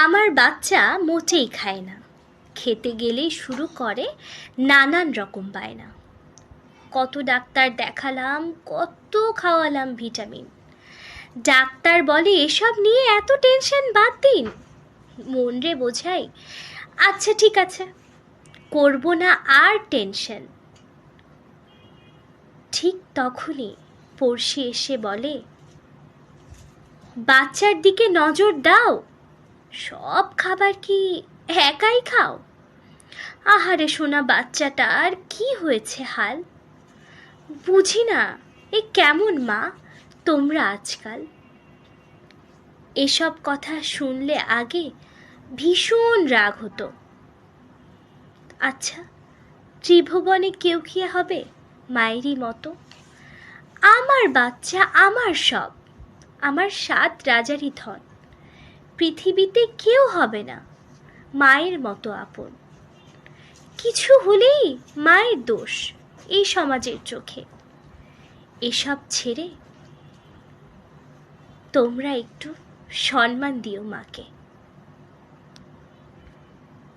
আমার বাচ্চা মোটেই খায় না। খেতে গেলেই শুরু করে নানান রকম বায়না। কত ডাক্তার দেখালাম, কত খাওয়ালাম ভিটামিন। ডাক্তার বলে, এসব নিয়ে এত টেনশন বাদ দিন। মন রে বোঝাই আচ্ছা ঠিক আছে, করব না আর টেনশন। ঠিক তখনই পড়শি এসে বলে, বাচ্চার দিকে নজর দাও। সব খাবার কি একাই খাও? আহারে শোনা বাচ্চাটার কি হয়েছে হাল? বুঝি না, এ কেমন মা তোমরা আজকাল? এসব কথা শুনলে আগে ভীষণ রাগ হতো। আচ্ছা ত্রিভুবনে কেউ কি হবে মায়েরই মতো? আমার বাচ্চা, আমার সব। আমার সাত রাজারই ধন। পৃথিবীতে কেউ হবে না। মায়ের মতো আপন। কিছু হলেই মায়ের দোষ এই সমাজের চোখে। এসব ছেড়ে তোমরা একটু সম্মান দিও মাকে।